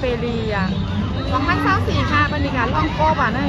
เปรีอะสองพันสามสี่ค่ะบรรยากาศล่องโก้บ่ะนี่ย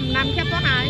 năm năm chắc có hai.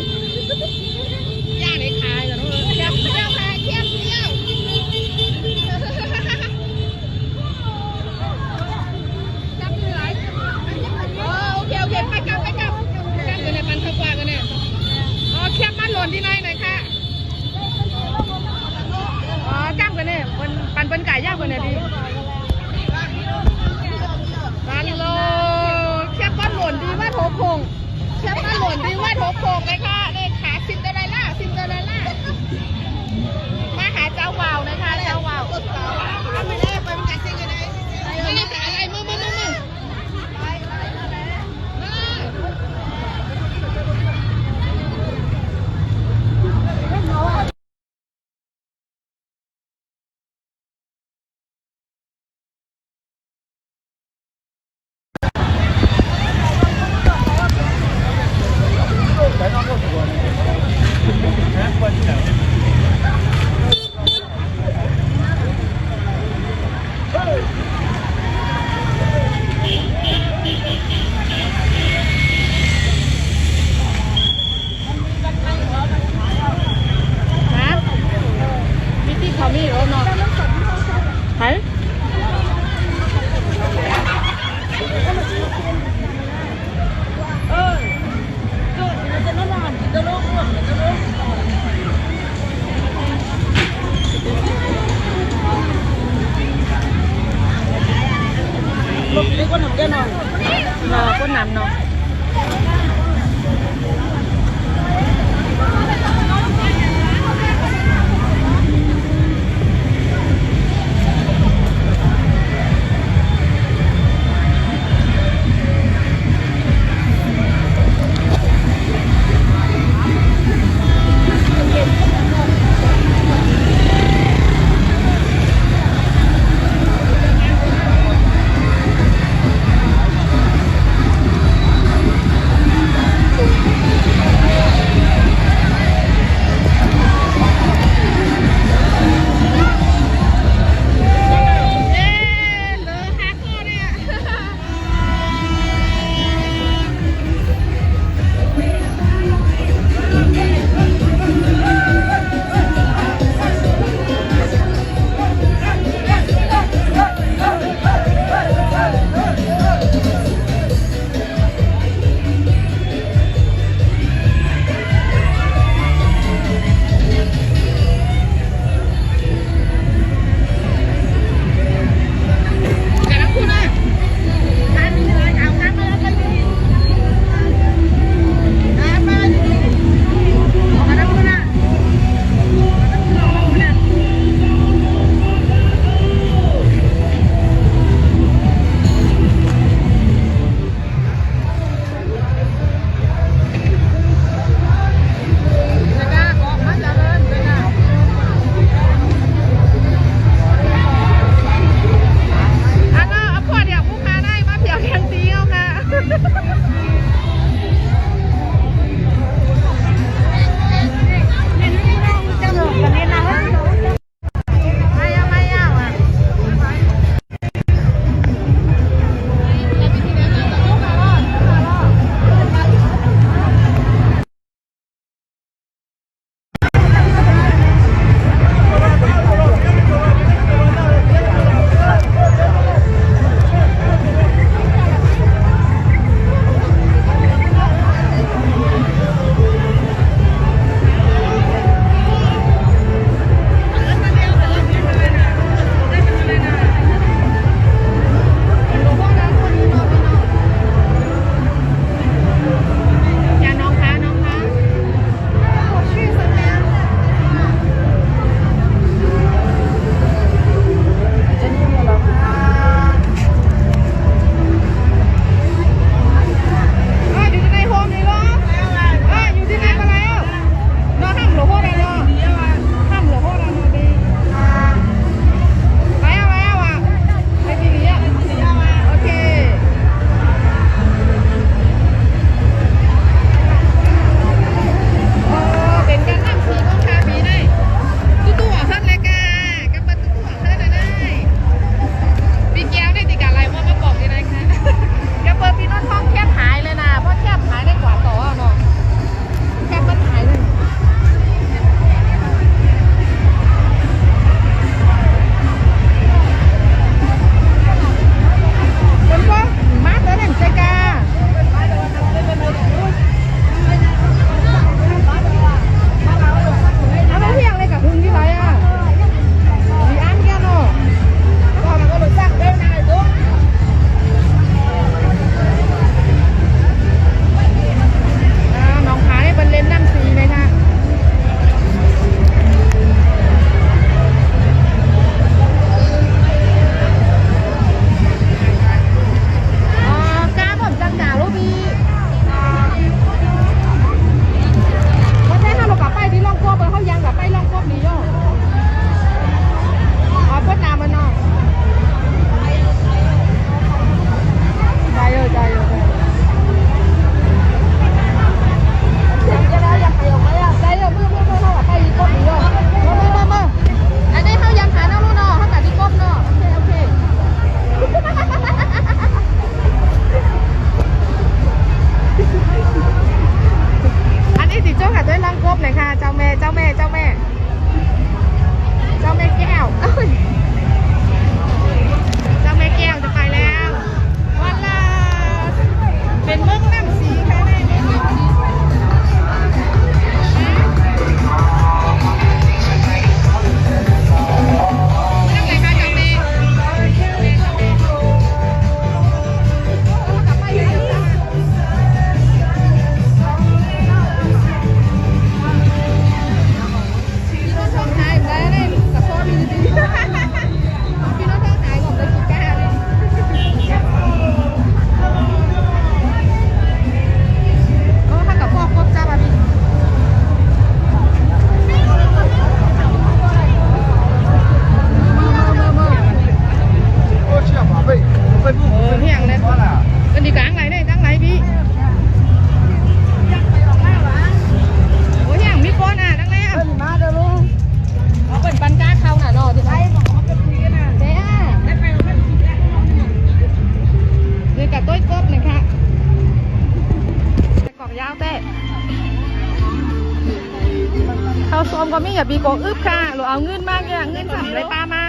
อย่าบีโกอึบค่ะหรือเอาเงินมากเนี่ยเงินสั่เลยปลามา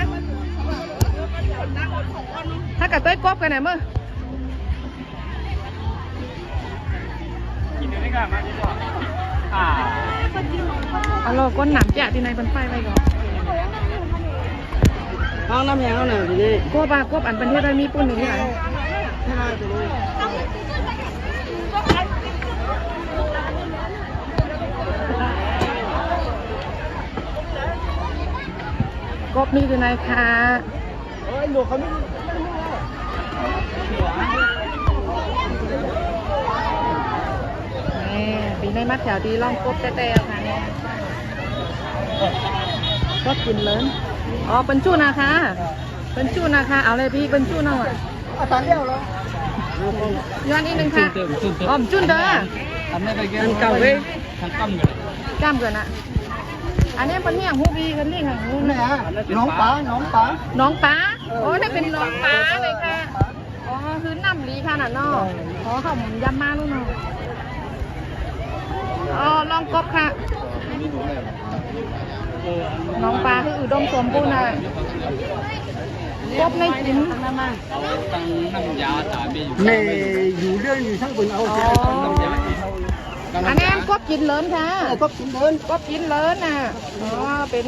ถ้ากับต้อยกบกันไหนมื่อกินได้กันมาดีกว่าอ่าเอาเราก้นหนามแกะที่ในเป็นไฟไว้ก่อนห้องน้ำแข็งเอาหน่อยทีนี้กบอะกบอันเป็นเทศได้มีปุ่นอยู่ที่ไหน ให้มาตัวนี้ กบนี่อยู่ไหนคะเอ้ยหนูเขาไม่นี่ปีในมัดแถวดีล่องกบแต่ๆค่ะเนี่ยก็กินเลยอ๋อเป็นจู้นะคะเป็นจู้นะคะ เอาเลยพี่เป็นจู้หน่อยอาสารเดียวเหรอย้อนอีกหนึ่งค่ะอ๋อมจุ้นเด้อทำได้ไปเกี่ยวเก่าเว้ยทางตั้มกันจ้ามเกินอะ อันนี้เป็นเมี่ยงฮูบีกันนี่ค่ะฮูนี่ฮะน้องป๋าน้องป๋าน้องป้าโอ้นี่เป็นน้องป้าเลยค่ะอ๋อคือน้ำลีค่ะน่ะเนาะอ๋อเขาหมุนยำมาลูกเนาะอ๋อลองกบค่ะน้องปลาคืออุดมสมบูรณ์อะกบในกินตั้งน้ำยาสามีอยู่แม่อยู่เรื่องอยู่ทั้งคนเอาอ๋อแค่น้ำยาอันนี้ กบกินเลินค่ะก็กินเดินกบกินเลินน่ะอ๋อเป็น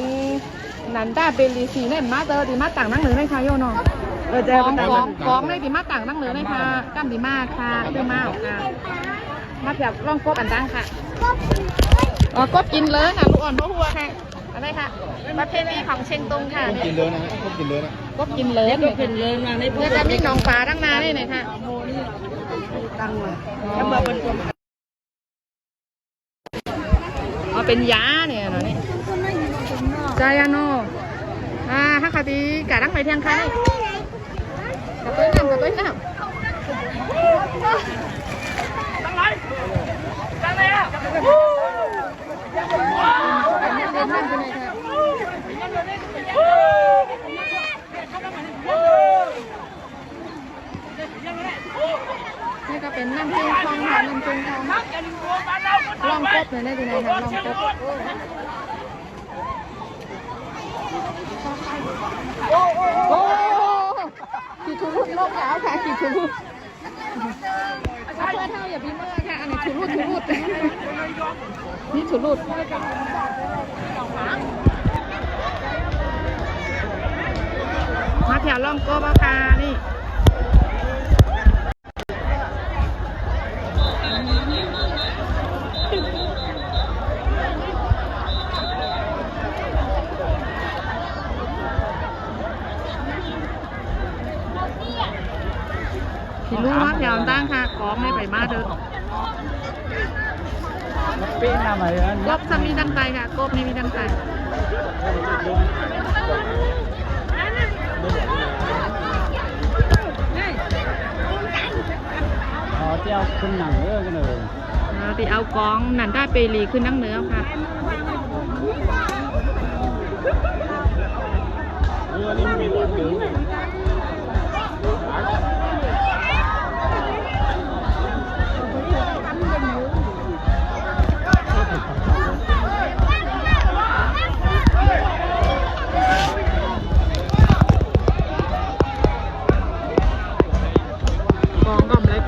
นันด้าเบลลีสีเนี่ยมาเตอร์ดีมาต่างนั่งเหนือในค่ะโยเนาะเออกแต่องมันกองกองเลยดีมาต่างนั่งเหนือในค่ะกั้มดีมากค่ะดีมากค่ะมาแถบลองกบอันดังค่ะอ๋อกบกินเลินน่ะลูกอ่อนพ่อหัวค่ะอะไรค่ะประเพณีของเชียงตุงค่ะกินเดินนะก็กินเดินนะกบกินเลินก็เป็นเลยมาในเนี่ยจะมีหนองปลาตั้งนาได้ไหนค่ะตั้งมาจะมาเป็นตัว อเป็นยาเนี่ยเนาะนี่จายาโนอ่าฮักคาตีกะดังไปเทียงใครกะตุ้ยน้ำกะตุ้ยน้ำนี่ก็เป็นน้ำจิ้งทองค่ะน้ำจิ้งทอง ลองกบเลยได้ดีไหนคะลองกบโอ้ขี่ทุรุดโลกยาวค่ะขี่ทุรุดเอาเพื่อเท่าอย่าพี่เมื่อค่ะ อันนี้ทุรุดทุรุดนี่ทุรุดมาแถวล่องโก้บอะค่ะนี่ สิรู้ว่าแถวตั้งค่ะของไม่ไปมาเด้อเป็นอะไรอะกบจะมีดังใจค่ะกบนี่มีดังใจอ๋อเจ้าคุณหนังเออกันเลยอ่าติเอากองนันได้เปรีขึ้นนั่งเหนือค่ะเออนี่มีหลังเหลือ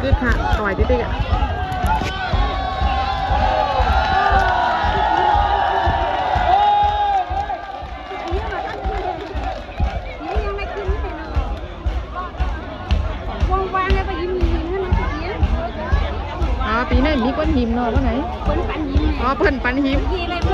องก็ไม่กึดค่ะต่อยติ๊กๆอะอ๋อปีนี้มีก้อนหิมเนาะแล้วไหนอ๋อเพิ่นปันหิมอ๋อเอ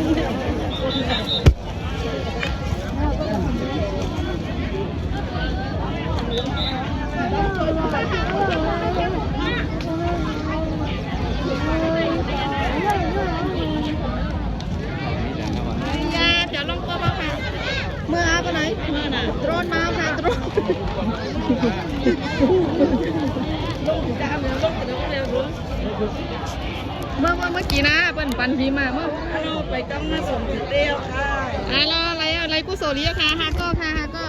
เดี๋ยวลองตัวมาค่ะ เมื่อไปไหนเมื่อน่ะโดรนมาค่ะโดรนเมื่อเมื่อเมื่อกี้นะเันปันทีมาเมื่อเราไปกำมาส่งถึงเดียวค่ะอะไรอะไรอะไรกุโสลีค่ะฮาก็ค่ะฮาก็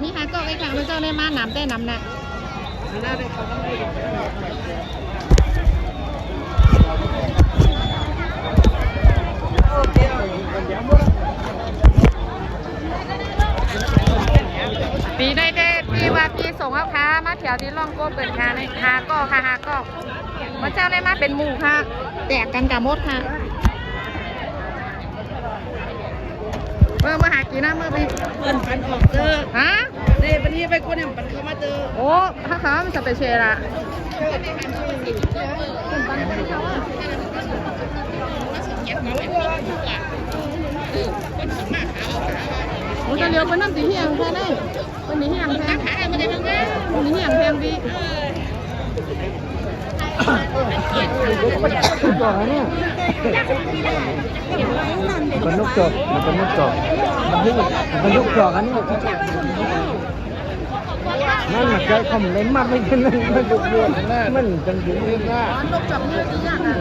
มีฮาก็ไอ้ค่ะมันเจ้าได้มาหนำแต่หนำน่ะหน้าได้เขาต้องได้ปีได้ได้ปีว่าปีส่งเอาค้ามาแถวที่ร่องโก้เปิดค่ะในฮาก็ค่ะฮาก็ มันเจ้าได้มาเป็นหมู่ค่ะ แตกกันกับมดค่ะ เมื่อมาหากี่นะเมื่อไปเพื่อนปันออกเจอฮะเดี๋ยววันนี้ไปคนเนี่ยปันเข้ามาเจอ โอ้ถ้าเขามันจะไปเชร์ละโอ้จะเลี้ยวไปน้ำสีเฮียงแค่ได้วันนี้เฮียงแพงวันนี้เฮียงแพงดี มันนกจอกมันเป็นนกจอกมันนึกมันนกจอกอันนี้นั่นมันใจคำเล่นมากไม่ใช่นั่นมันดุเดือดมันจังดุเดือดว่านกจับเนี่ยดียากอะ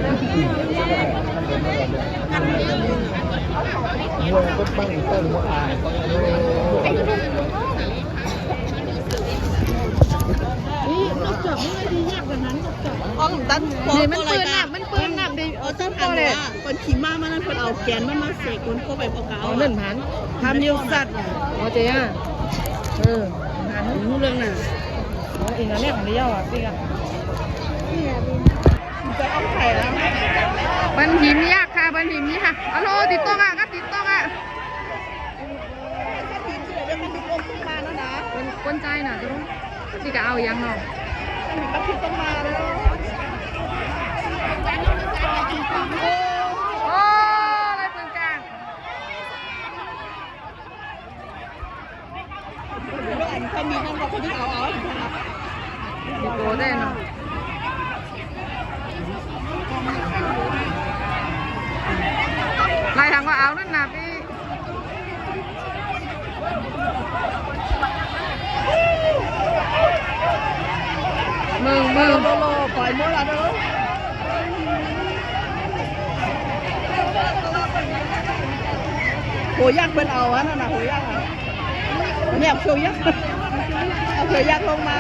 มวยก็ปั้งเต้นหัวอายนี่ นกจับนี่ไม่ดียาดนั้นกจับอ้องตันนี่มันปืนหนักมันปืนหนักดิเออเจ้าถามว่าคนขี่ม้ามันนั่นคนเอาแกนมันมาเสกคนก็ไปเอกาเอาเล่นพันทำเดียวสัตว์โอเจ๊อะเออหันรู้เรื่องน่ะโอ้เองอันเนี้ยของเดียวอะพี่อะจะเอาไข่แล้วบันหิมยากค่ะบันหิมนี่ค่ะฮัลโลติดต่อมาครับติดต่อมาถ้าทีมที่เหลือมันมีกลมขึ้นมาแล้วนะเป็นคนใจน่ะจะรู้ที่จะเอายังเนาะ มีกระพริบต้องมาแล้ว โอ้อะไรปืนกลาง ถ้ามีนั่นเราก็จะเอาเอา ดีโกได้เนาะลา มึงมึงโลโลปล่อยมือละเด้อโหยักษ์เป็นเอาอะนั่นน่ะโหยักษ์เนี่ยโชยักษ์เอาโชยักษ์ลงมา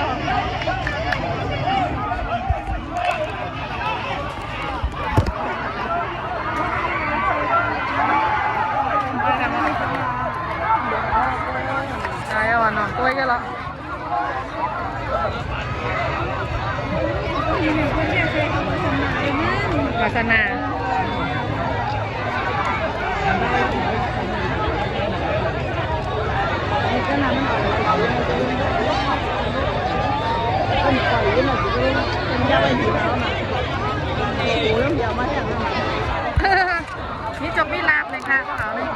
ใช่อะเนาะตัวกันละ วาสนานี่จบไม่ลาบเลยค่ะก็เอาเลย